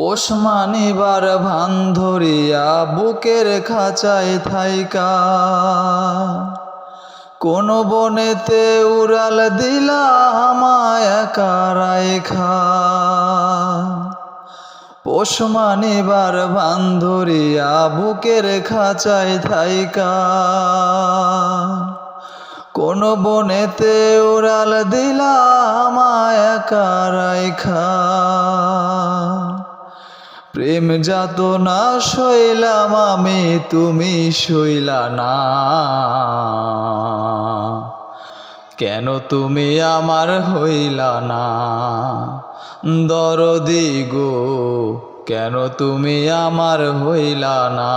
পোষ মানিবার ভান ধরিয়া বুকের খাঁচায় থাইকা। কোন বনেতে উড়াল দিলা আমায় একা রাইখা। পোষ মানিবার ভান ধরিয়া বুকের খাঁচায় থাইকা। কোন বনেতে উড়াল দিলা আমায় একা রাইখা। প্রেম যাত না শৈলাম আমি, তুমি শৈলা না। কেন তুমি আমার হইলা না? দরদি গো, কেন তুমি আমার হইলা না?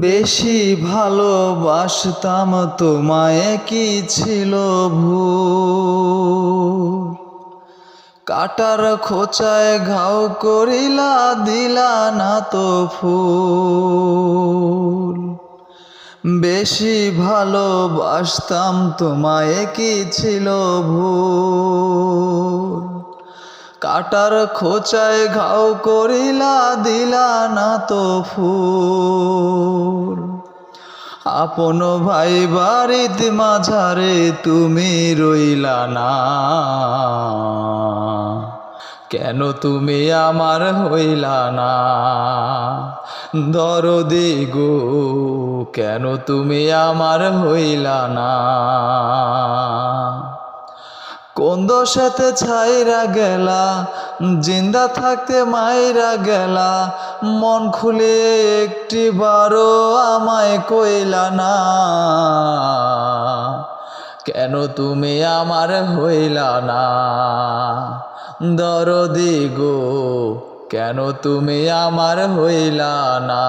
বেশি ভালোবাসতাম তোমায়, কি ছিল ভুল কাটার খোঁচায় ঘাও করিলা, দিলা না তো ফুল। বেশি ভালোবাসতাম তোমায় কি ছিল ভুল। কাটার খোঁচায় ঘাও করিলা, দিলা না তো ফুল। আপন ভাই বাড়িত মাঝারে তুমি রইলা না। কেন তুমি আমার হইলা না? দরদি গো, কেন তুমি আমার হইলা না? কোন দোষেতে ছাইরা গেলা, জিন্দা থাকতে মাইরা গেলা, মন খুলে একটি বারো আমায় কইলা না? কেন তুমি আমার হইলা না? দরদি গো কেন তুমি আমার হইলা না?